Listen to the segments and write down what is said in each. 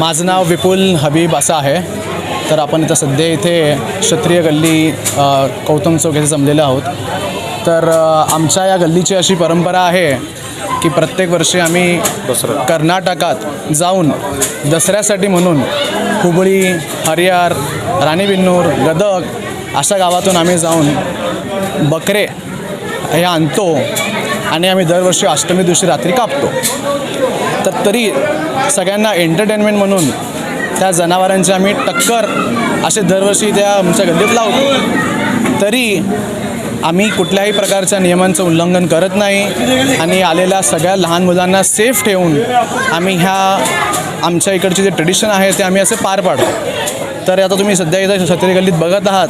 माझं नाव विपुल हबीब असं आहे. तर आपण इथं सध्या इथे क्षत्रिय गल्ली अ, गौतम चौक येथे जमलेलो आहोत. तर आमच्या या गल्लीची अशी परंपरा आहे की प्रत्येक वर्षी आम्ही कर्नाटकात जाऊन दसऱ्यासाठी म्हणून हुबळी हरियार राणीबिन्नूर गदग अशा गावातून आम्ही जाऊन बकरे हे आणतो आणि आम्ही दरवर्षी अष्टमी दिवशी रात्री कापतो. तर तरी सगळ्यांना एंटरटेनमेंट म्हणून त्या जनावरांची आम्ही टक्कर असे दरवर्षी त्या आमच्या गल्लीत लावतो तरी आम्ही कुठल्याही प्रकारच्या नियमांचं उल्लंघन करत नाही आणि आलेल्या सगळ्या लहान मुलांना सेफ ठेवून आम्ही ह्या आमच्या इकडचे जे ट्रेडिशन आहे ते आम्ही असे पार पाडतो तर आता तुम्ही सध्या इथं छत्री गल्लीत बघत आहात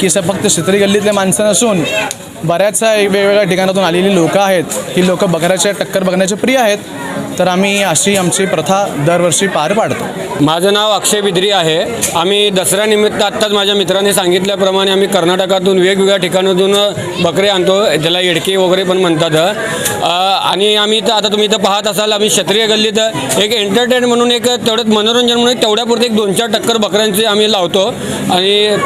की स फक्त छत्री गल्लीतले माणसं नसून बऱ्याचशा वेगवेगळ्या ठिकाणातून आलेली लोकं आहेत. ही लोकं बकऱ्याच्या टक्कर बघण्याचे प्रिय आहेत. तर आम्ही अशी आमची प्रथा दरवर्षी पार पाडतो. माझं नाव अक्षय बिद्री आहे. आम्ही दसऱ्यानिमित्त आत्ताच माझ्या मित्राने सांगितल्याप्रमाणे आम्ही कर्नाटकातून वेगवेगळ्या ठिकाणातून बकरे आणतो. त्याला येडके वगैरे पण म्हणतात. आणि आम्ही इथं आता तुम्ही इथं पाहत असाल आम्ही क्षत्रिय गल्लीत एक एंटरटेन म्हणून एक तेवढं मनोरंजन म्हणून तेवढ्यापुरते एक दोन चार टक्कर बकऱ्यांचे आम्ही लावतो. आणि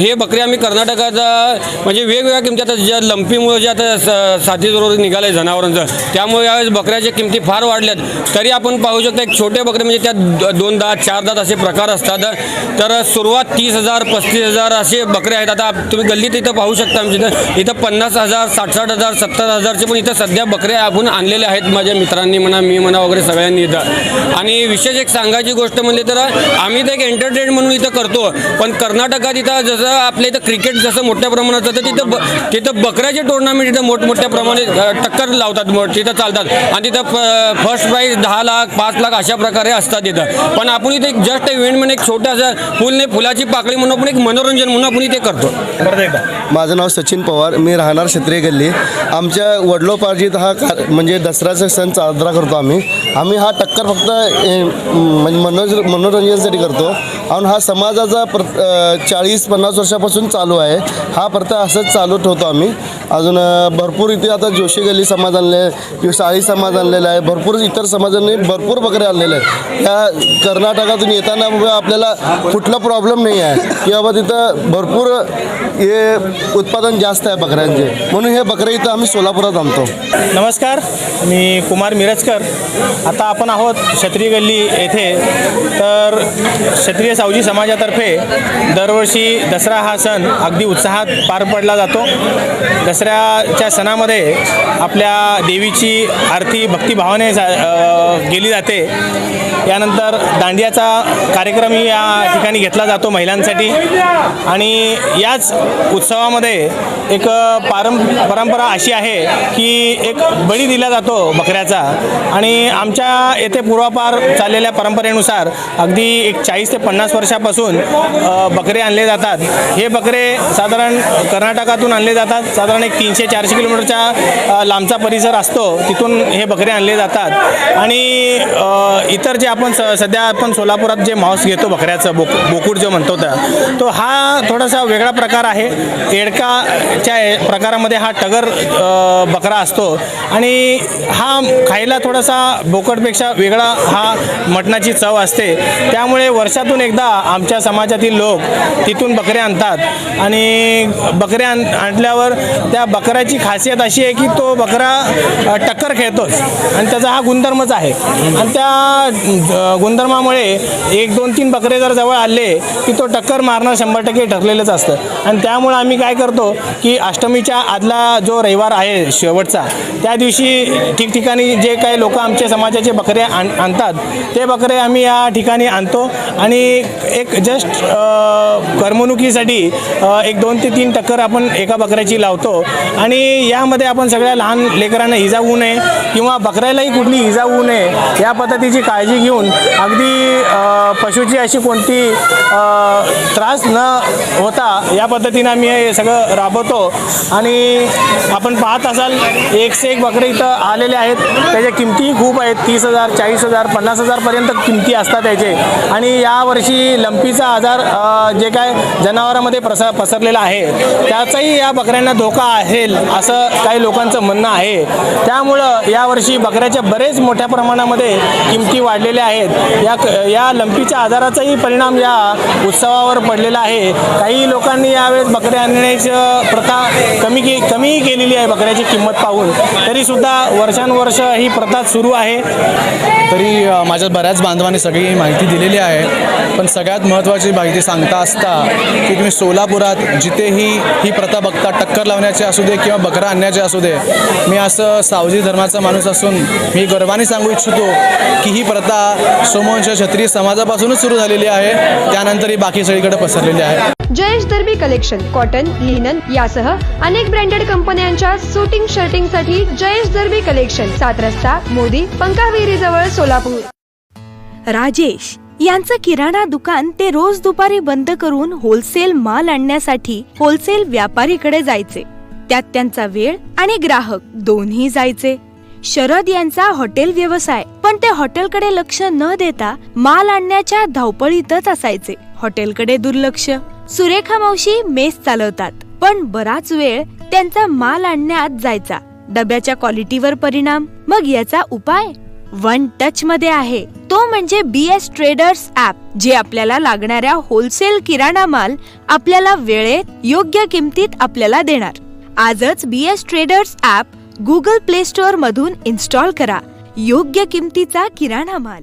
हे बकरे आम्ही कर्नाटकात अ, म्हणजे वेगवेगळ्या किमती आता ज्या लंपीमुळे जे आता स- साथी आहे निघाले जनावरांचं त्यामुळे यावेळेस बकऱ्याच्या किमती फार वाढल्यात. तरी आपण पाहू शकता एक छोटे बकरे म्हणजे त्यात दोन दात चार दात असे प्रकार असतात. तर सुरुवात तीस हजार पस्तीस हजार असे बकरे आहेत. आता तुम्ही गल्लीत इथं पाहू शकता आमच्या इथं इथं पन्नास हजार साठ साठ हजार सत्तर हजारचे पण इथं सध्या बकरे आपण आणलेले आहेत माझ्या मित्रांनी म्हणा मी म्हणा वगैरे सगळ्यांनी इथं. आणि विशेष एक सांगायची गोष्ट म्हणजे तर आम्ही तर एक एंटरटेन म्हणून इथं करतो. पण कर्नाटकात इथं जसं आपल्या इथं क्रिकेट जसं मोठ्या प्रमाणात तर तिथं ब तिथं बकऱ्याचे टुर्नामेंट इथं मोठमोठ्या प्रमाणात टक्कर लावतात मो- तिथं चालतात. आणि तिथं फर्स्ट प्राईज दहा लाख पाच लाख अशा प्रकारे असतात तिथं. पण आपण इथे एक जस्ट इव्हेंट म्हणून एक छोटासा फुलने फुलाची पाकळी म्हणून आपण एक मनोरंजन म्हणून आपण इथे करतो. माझं नाव सचिन पवार मी राहणार क्षत्रिय गल्ली. आमच्या वडलोपार्जित हा का म्हणजे दसऱ्याचा सण साजरा करतो आम्ही. आम्ही हा टक्कर फक्त म्हणजे मनोज मनोरंजनासाठी करतो. आणि हा समाजाचा प्र चाळीस पन्नास वर्षापासून चालू आहे. हा प्रथा असंच चालू ठेवतो आम्ही. अजून भरपूर इथे आता जोशी गल्ली समाज आणले किंवा साळी समाज आणलेला आहे. भरपूर इतर समाजांनी भरपूर बकरे आणलेले आहेत. या कर्नाटकातून येताना आपल्याला कुठला प्रॉब्लेम नाही आहे. की बाबा तिथं भरपूर हे उत्पादन जास्त आहे बकऱ्यांचे. म्हणून हे बकरे इथं आम्ही सोलापुरात आणतो. नमस्कार. मी कुमार मिरजकर. आता आपण आहोत क्षत्रिय गल्ली येथे. तर तर क्षत्रिय सावजी समाजातर्फे दरवर्षी दसरा हा सण अगदी उत्साहात पार पडला जातो. दसऱ्याच्या सणामध्ये आपल्या देवीची आरती भक्तिभावाने जा गेली जाते. यानंतर दांडियाचा कार्यक्रमही या ठिकाणी घेतला जातो महिलांसाठी. आणि याच उत्सवामध्ये एक पारं परंपरा अशी आहे की एक बळी दिला जातो बकऱ्याचा. आणि आमच्या येथे पूर्वापार चाललेल्या परंपरेनुसार अगदी एक चाळीस ते पन्नास वर्षापासून बकरे आणले जातात. हे बकरे साधारण कर्नाटकातून आणले जातात. साधारण एक तीनशे चारशे किलोमीटरच्या लांबचा परिसर असतो. तिथून हे बकरे आणले जातात. आणि इतर जे आपण स सध्या आपण सोलापुरात जे मांस घेतो बकऱ्याचं बोक बोकूड जो म्हणतो तर तो हा थोडासा वेगळा प्रकार आहे. एडकाच्या प्रकारामध्ये हा टगर बकरा असतो. आणि हा खायला थोडासा बोकडपेक्षा वेगळा हा मटणाची चव असते. त्यामुळे वर्षातून एकदा आमच्या समाजातील लोक तिथून बकऱ्या आणतात. आणि बकऱ्या आण आणल्यावर त्या बकऱ्याची खासियत अशी आहे की तो बकरा टक्कर खेळतोच. आणि त्याचा हा गुणधर्मच आहे. आणि त्या गुणधर्मामुळे एक दोन तीन बकरे जर जवळ आले की तो टक्कर मारणं शंभर टक्के ठरलेलंच असतं. आणि त्यामुळे आम्ही काय करतो की अष्टमीच्या आदला जो रविवार आहे शेवटचा त्या दिवशी ठिकठिकाणी जे काही लोक आमच्या समाजाचे बकरे आण आणतात ते बकरे आम्ही या ठिकाणी आणतो. आणि एक जस्ट करमणुकीसाठी एक दोन ते तीन टक्कर आपण एका बकऱ्याची लावतो. आणि यामध्ये आपण सगळ्या लहान लेकरांना इजा होऊ नये किंवा बकऱ्यालाही कुठली इजा होऊ नये या पद्धतीची काळजी घेऊन अगदी पशूची पशुची अशी कोणती त्रास न होता या पद्धतीनं आम्ही हे सगळं राबवतो. आणि आपण पाहत असाल एकशे एक बकरे इथं आलेले आहेत. त्याच्या किमतीही खूप आहेत. तीस हजार चाळीस हजार पन्नास हजारपर्यंत किमती असतात त्याचे. आणि यावर्षी लंपीचा आजार जे काय जनावरांमध्ये प्रसा पसरलेला आहे त्याचाही या बकऱ्यांना धोका असेल असं काही लोकांचं म्हणणं आहे. त्यामुळं यावर्षी बकऱ्याच्या बरेच मोठ्या प्रमाणामध्ये किमती वाढलेल्या आहेत. या क- या लंपीच्या आजाराचाही परिणाम या उत्सवावर पडलेला आहे. काही लोकांनी यावेळेस बकऱ्या आणण्याचं प्रथा कमी के कमीही केलेली आहे बकऱ्याची किंमत पाहून. तरीसुद्धा वर्षानुवर्ष ही प्रथा सुरू आहे. तरी माझ्या बऱ्याच बांधवांनी सगळी माहिती दिली दिलेली आहे. पण सगळ्यात महत्त्वाची माहिती सांगता असता की तुम्ही सोलापुरात जिथेही ही प्रथा बघता टक्कर लावण्याचे असू दे किंवा बकरा आणण्याचे असू दे मी असं सावजी धर्माचा माणूस असून मी गर्वाने सांगू इच्छितो की ही प्रथा सोमवंश क्षत्रिय समाजापासूनच सुरू झालेली आहे. त्यानंतर ही बाकी सगळीकडे पसरलेली आहे. Jayesh Derby collection cotton linen यासह अनेक ब्रँडेड कंपन्यांच्या सुटिंग शर्टिंगसाठी जयेश दर्बी कलेक्शन सात रस्ता मोदी पंकाविरी जवळ सोलापूर. राजेश यांचं किराणा दुकान ते रोज दुपारी बंद करून होलसेल माल आणण्यासाठी होलसेल व्यापारीकडे जायचे. त्यात त्यांचा वेळ आणि ग्राहक दोन्ही जायचे. शरद यांचा हॉटेल व्यवसाय पण ते हॉटेलकडे लक्ष न देता माल आणण्याच्या धावपळीतच असायचे. हॉटेलकडे दुर्लक्ष. सुरेखा मावशी मेस चालवतात पण बराच वेळ त्यांचा माल आणण्यात जायचा. डब्याच्या क्वालिटीवर परिणाम. मग याचा उपाय? वन टच मध्ये आहे. तो म्हणजे बी एस ट्रेडर्स ऍप जे आपल्याला लागणाऱ्या होलसेल किराणा माल आपल्याला वेळेत योग्य किमतीत आपल्याला देणार. आजच B S traders app Google Play Store मधून इन्स्टॉल करा. योग्य किमतीचा किराणा माल.